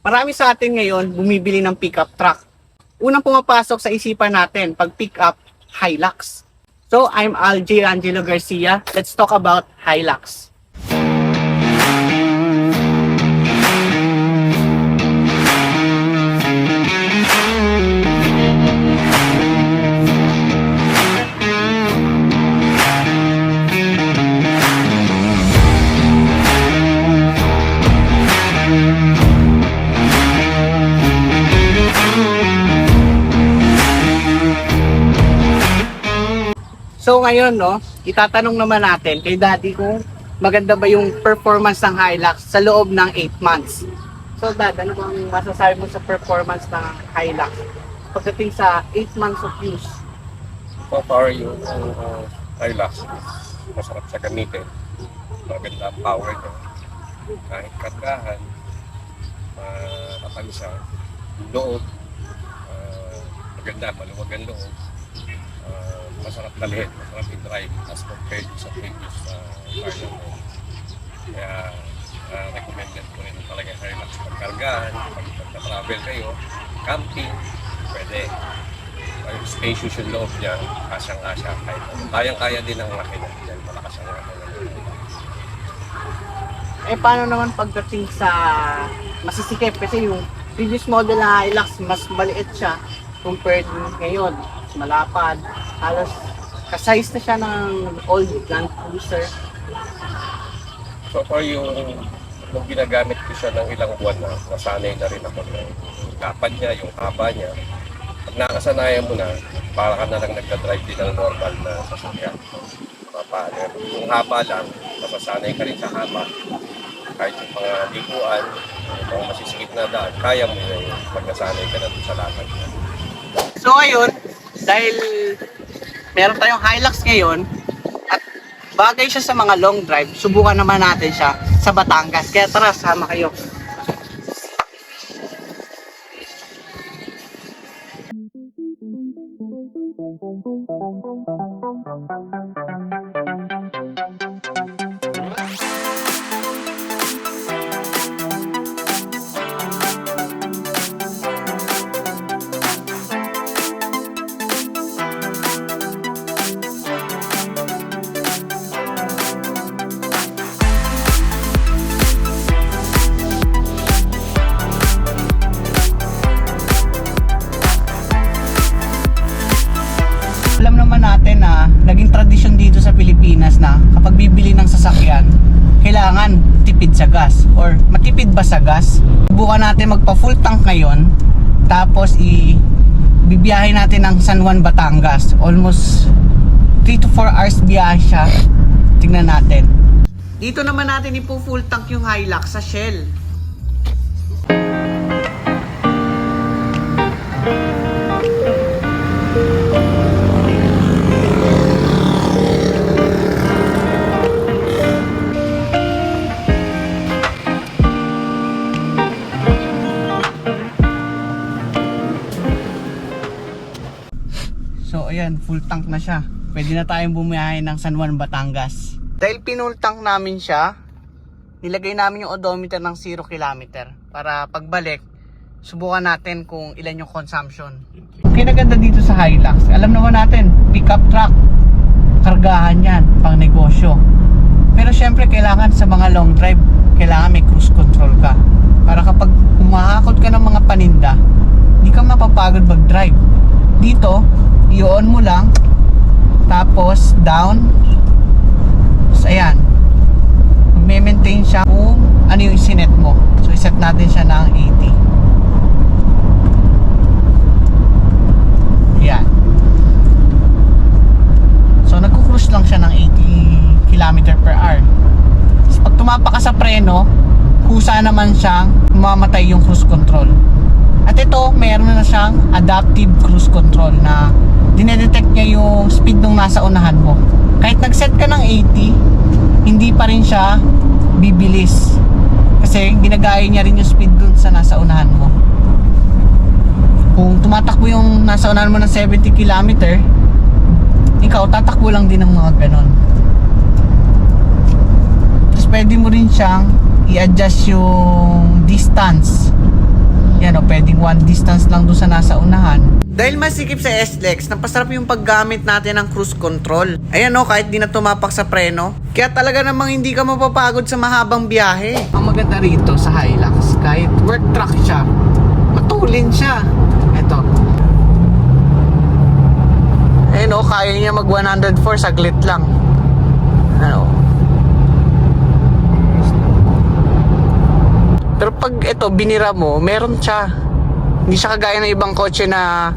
Marami sa atin ngayon bumibili ng pickup truck. Unang pumapasok sa isipan natin pag pickup, Hilux. So, I'm Algie Angelo Garcia. Let's talk about Hilux. Ngayon, no, itatanong naman natin kay Daddy kung maganda ba yung performance ng Hilux sa loob ng 8 months. So Dad, ano bang masasabi mo sa performance ng Hilux pagdating sa 8 months of use? So far yung uh, Hilux masarap sa gamitin. Maganda ang power niya. Kahit kargahan, matapang siya. Yung loob, uh, maganda, maluwag ang loob. Uh, masarap dalhin, masarap i-drive as compared sa previous uh, car na to. Kaya uh, recommended ko rin talaga yung Hilux. Pagkargahan, pag travel kayo, camping, pwede. Ay, spacious yung loob niya, kasyang-kasya kahit ano. Kayang-kaya din ang laki niya. Dahil malakas ang laki niya. Eh paano naman pagdating sa masisikip kasi yung previous model na Hilux mas maliit siya compared ngayon. Malapad. Halos kasize na siya ng old Land Cruiser. So far yung nung ginagamit ko siya ng ilang buwan na, nasanay na rin ako ng lapad niya, yung haba niya. Pag nakasanayan mo na, para ka na lang nagka-drive din ng normal na sasakyan. Papaano. Yung haba lang, masasanay ka rin sa haba. Kahit yung mga liguan, yung mga masisikip na daan, kaya mo na yun pag nasanay ka na sa lakad niya. So ngayon, dahil meron tayong Hilux ngayon at bagay siya sa mga long drive, subukan naman natin siya sa Batangas. Kaya tara, sama kayo. Alam or matipid ba sa gas. Subukan natin magpa full tank ngayon tapos i bibiyahe natin ng San Juan, Batangas. Almost 3 to 4 hours biyahe siya. Tingnan natin. Dito naman natin ipo full tank yung Hilux sa Shell. Ayan, full tank na siya. Pwede na tayong bumiyahe ng San Juan, Batangas. Dahil pinull tank namin siya, nilagay namin yung odometer ng 0 kilometer para pagbalik, subukan natin kung ilan yung consumption. Kinaganda dito sa Hilux, alam naman natin, pickup truck, kargahan yan, pang negosyo. Pero syempre kailangan sa mga long drive, kailangan may cruise control ka. Para kapag humahakot ka ng mga paninda, hindi ka mapapagod mag-drive. Dito, i-on mo lang, tapos down, tapos ayan, magme-maintain siya kung ano yung sinet mo. So, iset natin siya ng 80. Yan. So, nagko-cruise lang siya ng 80 km per hour. Tapos, pag tumapa ka sa preno, kusa naman siyang mamatay yung cruise control. At ito, meron na siyang adaptive cruise control na dinedetect niya yung speed nung nasa unahan mo. Kahit nag-set ka ng 80, hindi pa rin siya bibilis. Kasi ginagaya niya rin yung speed dun sa nasa unahan mo. Kung tumatakbo yung nasa unahan mo ng 70 km, ikaw tatakbo lang din ng mga ganon. Tapos pwede mo rin siyang i-adjust yung distance Ayan o, pwedeng one distance lang doon sa nasa unahan. Dahil masikip sa S-Lex, napasarap yung paggamit natin ng cruise control. Ayan o, kahit di na tumapak sa preno. Kaya talaga namang hindi ka mapapagod sa mahabang biyahe. Ang maganda rito sa Hilux, kahit work truck siya, matulin siya. Ito. Ayan o, kaya niya mag 104 saglit lang. Ano? Pero pag ito, binira mo, meron siya. Hindi siya kagaya ng ibang kotse na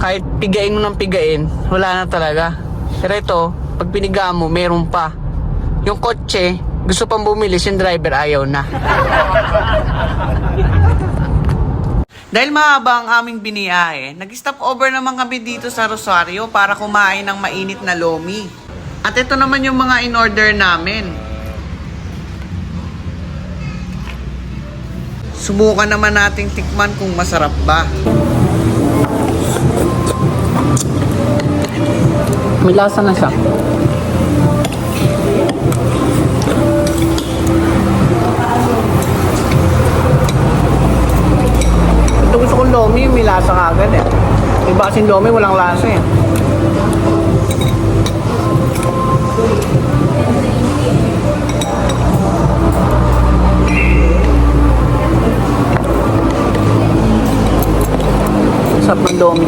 kahit pigain mo ng pigain, wala na talaga. Pero ito, pag piniga mo, meron pa. Yung kotse, gusto pang bumili, yung driver ayaw na. Dahil mahaba ang aming biniyahe, nag-stop over naman kami dito sa Rosario para kumain ng mainit na lomi. At ito naman yung mga in-order namin. Subukan naman nating tikman kung masarap ba. May lasa na siya. Ito gusto kong lomi, may lasa kagad eh. Iba kasing lomi, walang lasa eh.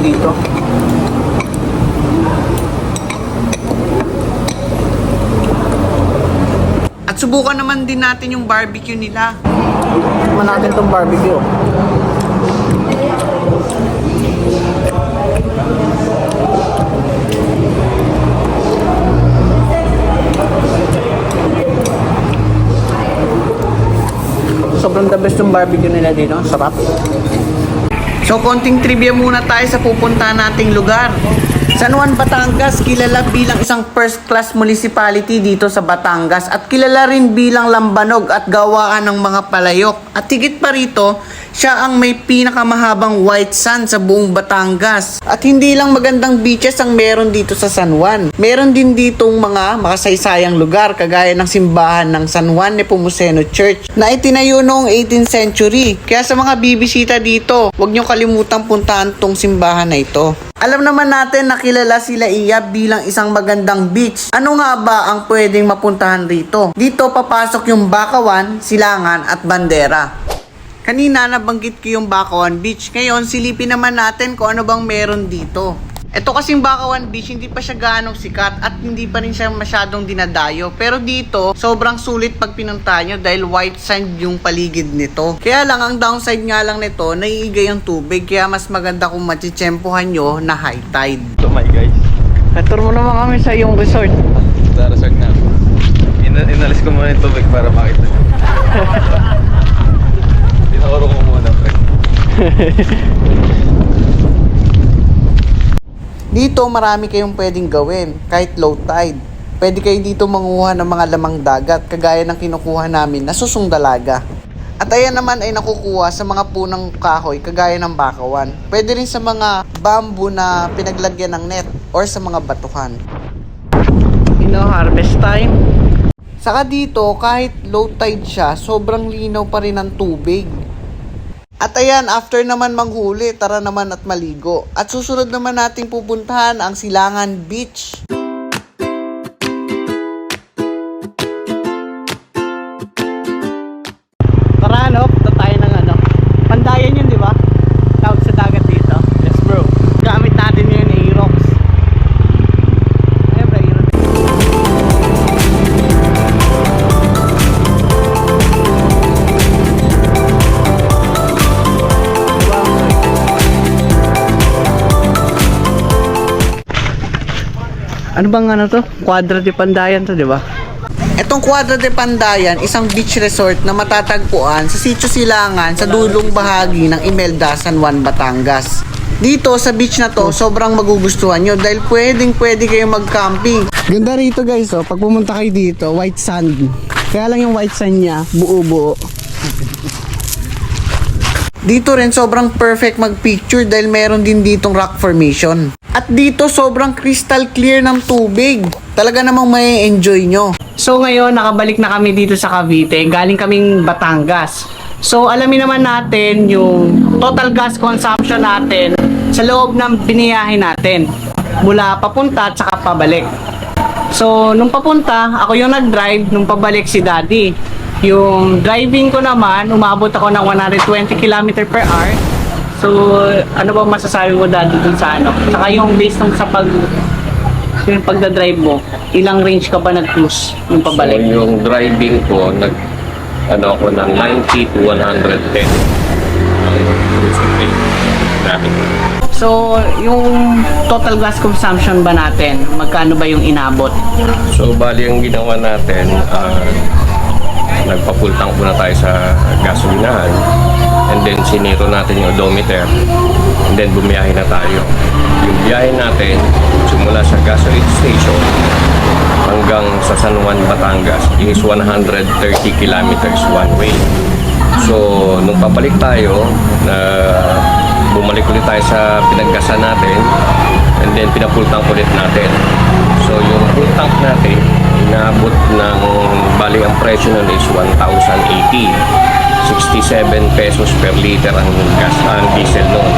Dito. At subukan naman din natin yung barbecue nila. Tikman natin tong barbecue. Sobrang the best yung barbecue nila dito. Sarap. So, konting trivia muna tayo sa pupuntahan nating lugar. San Juan, Batangas, kilala bilang isang first class municipality dito sa Batangas at kilala rin bilang lambanog at gawaan ng mga palayok. At higit pa rito, siya ang may pinakamahabang white sand sa buong Batangas. At hindi lang magandang beaches ang meron dito sa San Juan. Meron din ditong mga makasaysayang lugar kagaya ng simbahan ng San Juan Nepomuceno Church na itinayo noong 18th century. Kaya sa mga bibisita dito, huwag niyo kalimutang puntahan tong simbahan na ito. Alam naman natin na kilala sila Iya bilang isang magandang beach. Ano nga ba ang pwedeng mapuntahan rito? Dito papasok yung Bakawan, Silangan at Bandera. Kanina nabanggit ko yung Bakawan Beach. Ngayon, silipin naman natin kung ano bang meron dito. Ito kasing Bakawan Beach, hindi pa siya gaanong sikat at hindi pa rin siya masyadong dinadayo. Pero dito, sobrang sulit pag pinunta nyo dahil white sand yung paligid nito. Kaya lang, ang downside nga lang nito, naiigay yung tubig. Kaya mas maganda kung machichempohan nyo na high tide. So my guys, Natur mo naman kami sa iyong resort. sa resort na. In inalis ko muna yung tubig para makita nyo. Tinuro ko muna, pre. Dito marami kayong pwedeng gawin kahit low tide. Pwede kayo dito manguha ng mga lamang dagat kagaya ng kinukuha namin na susong dalaga. At ayan naman ay nakukuha sa mga punang kahoy kagaya ng bakawan. Pwede rin sa mga bamboo na pinaglagyan ng net or sa mga batuhan. You know, harvest time. Saka dito, kahit low tide siya, sobrang linaw pa rin ang tubig. At ayan, after naman manghuli, tara naman at maligo. At susunod naman nating pupuntahan ang Silangan Beach. Ano bang ano to? Quadra de Pandayan to, di ba? Etong Quadra de Pandayan, isang beach resort na matatagpuan sa Sitio Silangan sa dulong bahagi ng Imelda, San Juan, Batangas. Dito sa beach na to, sobrang magugustuhan nyo dahil pwedeng pwede kayo mag-camping. Ganda rito guys, oh. pag pumunta kayo dito, white sand. Kaya lang yung white sand niya, buo-buo. Dito rin sobrang perfect mag-picture dahil meron din ditong rock formation. At dito sobrang crystal clear ng tubig. Talaga namang may enjoy nyo. So ngayon nakabalik na kami dito sa Cavite. Galing kaming Batangas. So alamin naman natin yung total gas consumption natin sa loob ng biniyahe natin mula papunta at saka pabalik. So nung papunta, ako yung nag-drive, nung pabalik si daddy. Yung driving ko naman, umabot ako ng 120 km per hour. So ano ba masasabi mo daddy dun sa ano? Saka yung based nung sa pag yung pagda-drive mo, ilang range ka ba nag-cruise yung So, pabalik? yung driving ko, nag, ano ako ng 90 to 110. Ang cruising rate namin. So, yung total gas consumption ba natin, magkano ba yung inabot? So, bali ang ginawa natin, ah, nagpapultang muna tayo sa gasolinahan. Then, siniro natin yung odometer. And then, bumiyahe na tayo. Yung biyahe natin, simula sa gasoline station hanggang sa San Juan, Batangas is 130 kilometers one way. So, nung papalik tayo, na bumalik ulit tayo sa pinaggasan natin, and then pinapultang ulit natin. So, yung full tank natin, inabot ng, bali ang presyo nun is 1,080. 67 pesos per liter ang gas, ang diesel nun.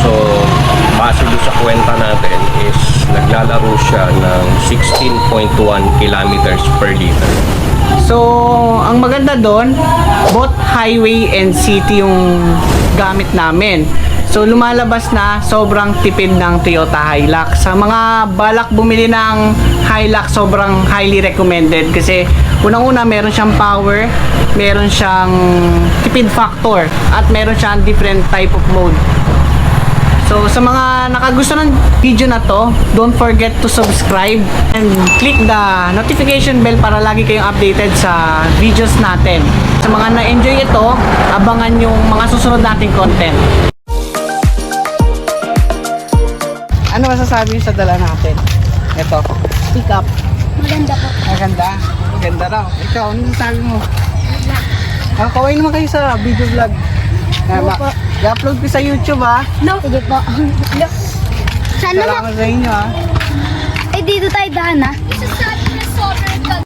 So, base doon sa kwenta natin is naglalaro siya ng 16.1 kilometers per liter. So, ang maganda doon, both highway and city yung gamit namin. So, lumalabas na sobrang tipid ng Toyota Hilux. Sa mga balak bumili ng Hilux, sobrang highly recommended kasi unang-una meron siyang power, meron siyang tipid factor, at meron siyang different type of mode. So sa mga nakagusto ng video na to, don't forget to subscribe and click the notification bell para lagi kayong updated sa videos natin. Sa mga na-enjoy ito, abangan yung mga susunod nating content. Ano masasabi sa dala natin? Ito, pick up. Maganda po. Maganda. Maganda raw. Ikaw, ano masasabi mo? Ah, kaway naman kayo sa video vlog. Ma- Opo. I-upload ko sa YouTube ah. No. Sige po. No. Sana ma... Salamat sa inyo ah. Eh, dito tayo daan, ha? Isasabi na sobrang